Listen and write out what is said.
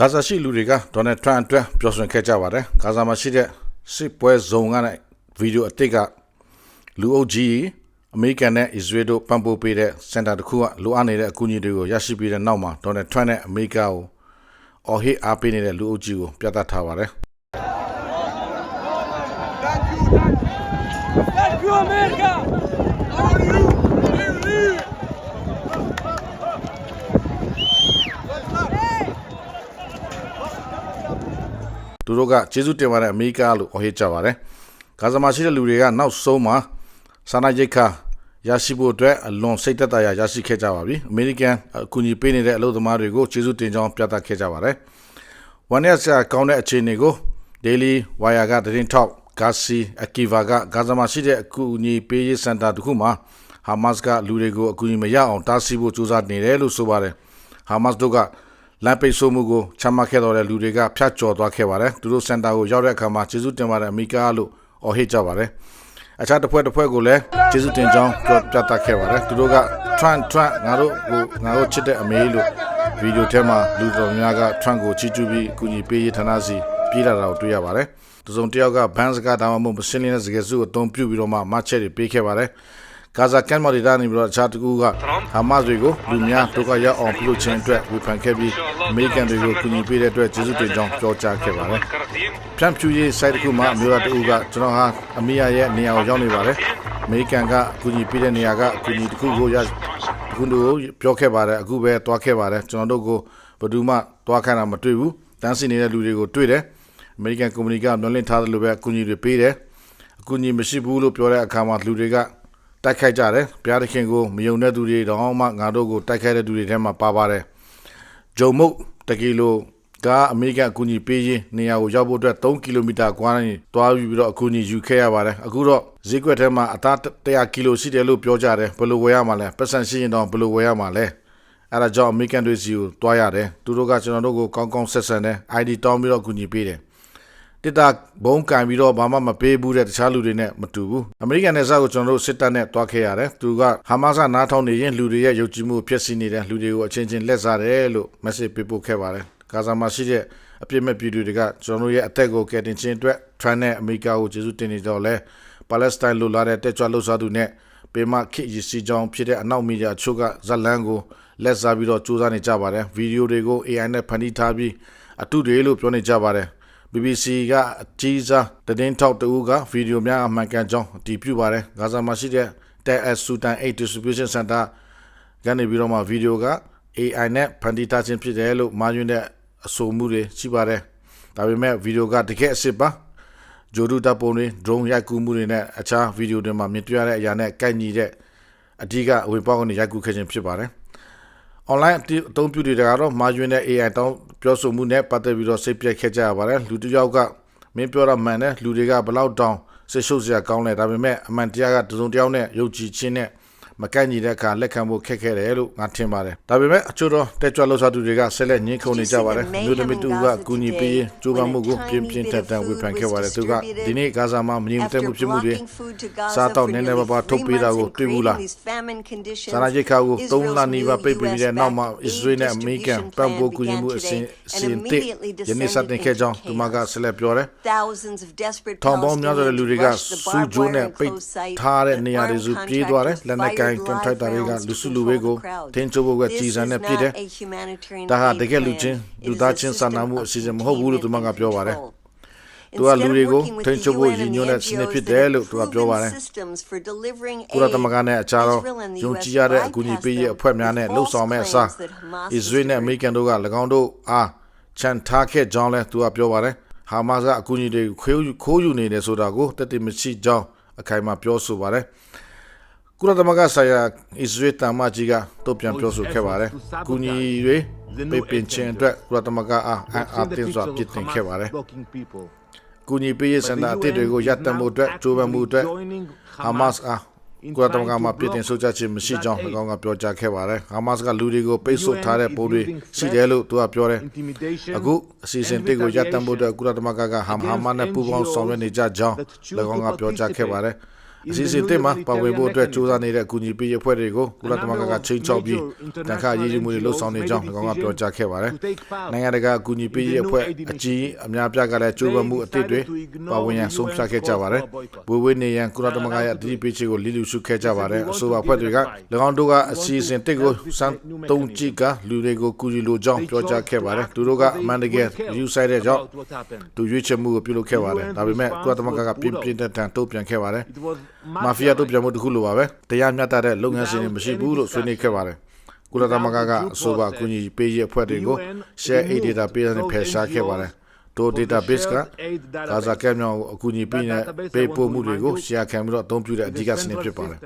ဂါဇာရှိလူတွေကဒေါ်နယ်ထရန့်အတွက်ပြောဆိုခဲ့ကြပါတယ်ဂါဇာမှာရှိတဲ့စစ်ပွဲဇုံကနေဗီဒီယိုအတိတ်ကလူအုပ်ကြီးအမေရိကန်နဲ့အစ္စရေးတို့ပံ့ပိုးပေးတဲ့စင်တာတစ်ခုကလိုအပ်နေတဲ့အကူအညီတွေကိုရရှိပြီးတဲ့နောက်မှာဒေါ်နယ်ထရန့်နဲ့အမေရိကကိုအော်ဟစ်အားပေးနေတဲ့လူအုပ်ကြီးကိုပြသထားပါတယ် Thank you, America! Are you believe? သူတို့ကကျေးဇူးတင်ပါတယ်အမေရိကလို့အော်ဟစ်ကြပါတယ်ဂါဇာမှာရှိတဲ့လူတွေကနောက်ဆုံးမှာစာနာရိတ်ခါရရှိဖို့အတွက်အလွန်စိတ်သက်သာရာရရှိခဲ့ကြပါပြီအမေရိကန်အကူအညီပေးနေတဲ့အလုပ်သမားတွေကိုကျေးဇူးတင်ကြောင်းပြသခဲ့ကြပါတယ်ဝန်ရဆာကောင်းတဲ့အခြေအနေကို Daily Wire ကသတင်းထောက်ဂါစီအကီဗာကဂါဇာမှာရှိတဲ့အကူအညီပေးရေးစင်တာတစ်ခုမှာဟာမတ်စ်ကလူတွေကိုအကူအညီမရအောင်တားဆီးဖို့ကြိုးစားနေတယ်လို့ဆိုပါတယ်ဟာမတ်စ်တို့က လမ်းပိတ်ဆို့မှုကိုချမှတ်ခဲ့တော်တဲ့လူတွေကဖျက်ကျော်သွားခဲ့ပါတယ်သူတို့စင်တာကိုရောက်တဲ့အခါမှာကျေးဇူးတင်ပါတယ်အမေရိကလို့အော်ဟစ်ကြပါတယ်အခြားတစ်ဖွဲ့တစ်ဖွဲ့ကိုလည်းကျေးဇူးတင်ကြောင်းပြောပြသခဲ့ပါတယ်သူတို့က Trump Trump ငါတို့ကိုငါတို့ချစ်တဲ့အမေလို့ဗီဒီယိုထဲမှာလူတော်များက Trump ကိုချီးကျူးပြီးအကူအညီပေးရေးဌာနစီပြေးလာတာကိုတွေ့ရပါတယ်သူစုံတစ်ယောက်ကဘန်စကားဒါမှမဟုတ်မစင်းလင်းတဲ့စကားစုကိုအသုံးပြုပြီးတော့မှမတ်ချက်တွေပေးခဲ့ပါတယ် ဂါဇာကမ်းမော်ဒေတာနေပြီးတော့အခြားတစ်ခုကဟာမတ်တွေကိုလူများဒုက္ခရောက်အောင်ပြုလုပ်ခြင်းအတွက်ဝေဖန်ခဲ့ပြီးအမေရိကန်တွေကိုကူညီပေးတဲ့အတွက်ကျေးဇူးတင်ကြောင်းပြောကြားခဲ့ပါတယ်ဖြန့်ဖြူရေး site တစ်ခုမှာအမျိုးသားတဦးကကျွန်တော်ဟာအမေရဲ့နေရာကိုရောက်နေပါတယ်အမေရိကန်ကအကူအညီပေးတဲ့နေရာကအကူအညီတစ်ခုကိုရအခုတို့ပြောခဲ့ပါတယ်အခုပဲတွားခဲ့ပါတယ်ကျွန်တော်တို့ကိုဘယ်သူမှတွားခိုင်းတာမတွေ့ဘူးတန်းစီနေတဲ့လူတွေကိုတွေ့တယ်အမေရိကန်ကုမ္ပဏီကမျှော်လင့်ထားတယ်လို့ပဲအကူအညီတွေပေးတယ်အကူအညီမရှိဘူးလို့ပြောတဲ့အခါမှာလူတွေက တိုက်ခိုက်ကြတယ်ဘုရားသခင်ကိုမယုံတဲ့သူတွေတော့မှငါတို့ကိုတိုက်ခိုက်တဲ့သူတွေထဲမှာပါပါတယ်ဂျုံမုတ်တကီလိုကအမေရိကန်အကူအညီပေးရေးနေရာကိုရောက်ဖို့အတွက်3ကီလိုမီတာကွာနေတွားပြီးတော့အကူအညီယူခဲ့ရပါတယ်အခုတော့ဈေးကွက်ထဲမှာအသား100ကီလိုရှိတယ်လို့ပြောကြတယ်ဘယ်လိုဝယ်ရမှာလဲပတ်စံရှိရင်တော့ဘယ်လိုဝယ်ရမှာလဲအဲ့ဒါကြောင့်အမေရိကန်တွေစီကိုတွားရတယ်သူတို့ကကျွန်တော်တို့ကိုကောင်းကောင်းဆက်ဆံတယ် ID တောင်းပြီးတော့အကူအညီပေးတယ် တစ်တာဘုံကံပြီးတော့ဘာမှမပေးဘူးတဲ့တခြားလူတွေနဲ့မတူဘူးအမေရိကန်နယ်စပ်ကိုကျွန်တော်တို့စစ်တပ်နဲ့တွားခဲ့ရတယ်သူကဟာမတ်စ်ကနားထောင်နေရင်လူတွေရဲ့ယုံကြည်မှုကိုဖျက်ဆီးနေတဲ့လူတွေကိုအချင်းချင်းလက်စားတယ်လို့ message ပေးပို့ခဲ့ပါတယ်ဂါဇာမှာရှိတဲ့အပြစ်မဲ့ပြည်သူတွေကကျွန်တော်တို့ရဲ့အသက်ကိုကယ်တင်ခြင်းအတွက် Trump နဲ့အမေရိကကိုကျေးဇူးတင်နေတော့လဲပါလက်စတိုင်းလူလာတဲ့တက်ကြွလှုပ်ရှားသူနဲ့ပေမခိရစီကြောင်းဖြစ်တဲ့အနောက်မီဒီယာချို့ကဇက်လန်ကိုလက်စားပြီးတော့စူးစမ်းနေကြပါတယ်ဗီဒီယိုတွေကို AI နဲ့ဖန်တီးထားပြီးအတုတွေလို့ပြောနေကြပါတယ် BBC ကအကြီးစားသတင်းထောက်တဦးကဗီဒီယိုများအမှန်ကန်ကြောင်းအတည်ပြုပါတယ်ဂါဇာမှာရှိတဲ့ Tel El Sultan 8 Distribution Center ကနေပြီးတော့မှဗီဒီယိုက AI နဲ့ဖန်တီးထားခြင်းဖြစ်တယ်လို့မှားယွင်းတဲ့အဆိုမှုတွေရှိပါတယ်ဒါပေမဲ့ဗီဒီယိုကတကယ်အစ်စ်ပါဂျိုဒူတပ်ပုံတွေ drone ရိုက်ကူးမှုတွေနဲ့အခြားဗီဒီယိုတွေမှာမြင်တွေ့ရတဲ့အရာနဲ့ကိုက်ညီတဲ့အဓိကဝေပေါက်ကနေရိုက်ကူးခဲ့ခြင်းဖြစ်ပါတယ် online အသုံးပြုတွေကတော့မာယွင်းတဲ့ AI တောင်းပြောဆိုမှုနဲ့ပတ်သက်ပြီးတော့စိတ်ပြက်ခဲ့ကြရပါတယ်လူတစ်ယောက်ကမင်းပြောတာမှန်တယ်လူတွေကဘလောက်တောင်းစိတ်ရှုပ်စရာကောင်းလဲဒါပေမဲ့အမှန်တရားကတစုံတစ်ယောက်နဲ့ယုံကြည်ခြင်းနဲ့ မကန့်ညီတဲ့အခါလက်ခံဖို့ခက်ခဲတယ်လို့ငါထင်ပါတယ်ဒါပေမဲ့အချို့တော့တက်ကြွလှုပ်ရှားသူတွေကဆက်လက်ညှင်းခုန်နေကြပါတယ်မျိုးသမီးတူကအကူအညီပေးကြိုးပမ်းမှုကိုပြင်းပြင်းထန်ထန်ဝေဖန်ခဲ့ပါတယ်သူကဒီနေ့ဂါဇာမှာမငြိမ်သက်မှုဖြစ်မှုတွေစားတော့နည်းနည်းပါးပါထုတ်ပေးတာကိုတွေ့ဘူးလားစာနာရိတ်ခါကို3လနီးပါးပိတ်ပြီးတဲ့နောက်မှာအစ္စရေးနဲ့အမေရိကန်ပံ့ပိုးကူညီမှုအစဉ်အစဉ်တစ်ယနေ့စတင်ခဲ့ကြောင်းသူမကဆက်လက်ပြောတယ်။ထောင်ပေါင်းများစွာတဲ့လူတွေကစူးဂျိုးနဲ့ပိတ်ထားတဲ့နေရာတွေစုပြေးသွားတယ်။လက်နက်ကိုင်ကွန်ထရိုက်တာတွေကလူစုလူဝေးကိုထင်းချိုးဖို့ကကြီးစံနဲ့ပြည်တယ်။ဒါဟာတကယ်လူချင်းလူသားချင်းစာနာမှုအစီအစဉ်မဟုတ်ဘူးလို့သူမကပြောပါတယ်။သူကလူတွေကိုထိန်းချုပ်ဖို့ရည်ညွှန်းတဲ့စနစ်ဖြစ်တယ်လို့သူကပြောပါတယ်။ကုလသမဂ္ဂနဲ့အခြားသောယုံကြည်ရတဲ့အကူအညီပေးရေးအဖွဲ့များနဲ့လှုပ်ဆောင်မဲ့အစားအစ္စရေးနဲ့အမေရိကန်တို့က၎င်းတို့အားချန်ထားခဲ့ကြောင်းလည်းသူကပြောပါတယ်။ဟာမတ်စ်ကအကူအညီတွေခိုးယူခိုးယူနေတယ်ဆိုတာကိုတည်တည်မရှိကြောင်းအခိုင်အမာပြောဆိုပါတယ်။ ကုလသမဂ္ဂဆိုင်ရာအစ္စရေးတမန်ကြီးကတုံ့ပြန်ပြောဆိုခဲ့ပါတယ်။ကူညီတွေပေပင်ချင်းအတွက်ကုလသမဂ္ဂအားအားတင်းစွာပြစ်တင်ခဲ့ပါတယ်။ကူညီပေးရေးစင်တာအသစ်တွေကိုရပ်တန့်မှုအတွက်ကြိုးပမ်းမှုအတွက်ဟာမတ်စ်အားကုလသမဂ္ဂမှာပြည်တင်ဆိုကြခြင်းမရှိကြောင်း၎င်းကပြောကြားခဲ့ပါတယ်။ဟာမတ်စ်ကလူတွေကိုပိတ်ဆို့ထားတဲ့ပုံတွေရှိတယ်လို့သူကပြောတယ်။အခုအစီအစဉ်တွေကိုရပ်တန့်မှုအတွက်ကုလသမဂ္ဂကဟာဟာမတ်နဲ့ပူးပေါင်းဆောင်ရွက်နေကြကြောင်း၎င်းကပြောကြားခဲ့ပါတယ်။ အစီအစဉ်တစ်မှာပါဝင်ဖို့အတွက်စူးစမ်းနေတဲ့အကူအညီပေးရေးအဖွဲ့တွေကိုကုလသမဂ္ဂကချိန်ချောက်ပြီးတန်ခါရေးယူမှုတွေလှုပ်ဆောင်နေကြောင်း၎င်းကပြောကြားခဲ့ပါတယ်။နိုင်ငံတကာအကူအညီပေးရေးအဖွဲ့အကြီးအများပြားကလည်းကြိုးပမ်းမှုအသစ်တွေပါဝင်ရန်ဆုံးဖြတ်ခဲ့ကြပါတယ်။ဝေဝေးနေရန်ကုလသမဂ္ဂရဲ့အတည်ပြုချက်ကိုလီလူရှုခဲ့ကြပါတယ်။အဆိုပါအဖွဲ့တွေက၎င်းတို့ကအစီအစဉ်တစ်ကိုစမ်းသုံးကြည့်ကလူတွေကိုကူညီလိုကြောင်းပြောကြားခဲ့ပါတယ်။သူတို့ကအမှန်တကယ်ယူဆိုင်တဲ့ကြောင့်သူရွေးချယ်မှုကိုပြုလုပ်ခဲ့ပါတယ်။ဒါပေမဲ့ကုလသမဂ္ဂကပြင်းပြင်းထန်ထန်တုံ့ပြန်ခဲ့ပါတယ်။မာဖီးယားတို့ပြန်မှုတစ်ခုလိုပါပဲတရားမျှတတဲ့လုပ်ငန်းစဉ်တွေမရှိဘူးလို့ဆွေးနွေးခဲ့ပါတယ်ကုလသမဂ္ဂကအဆိုပါအကူအညီပေးရေးအဖွဲ့တွေကို share aid data ပေးတဲ့ဖယ်ရှားခဲ့ပါတယ်တို database ကဂါဇာကဲမြောင်အကူအညီပေးတဲ့ပေးပို့မှုတွေကို share ခံပြီးတော့အသုံးပြုတဲ့အဓိကစနစ်ဖြစ်ပါတယ်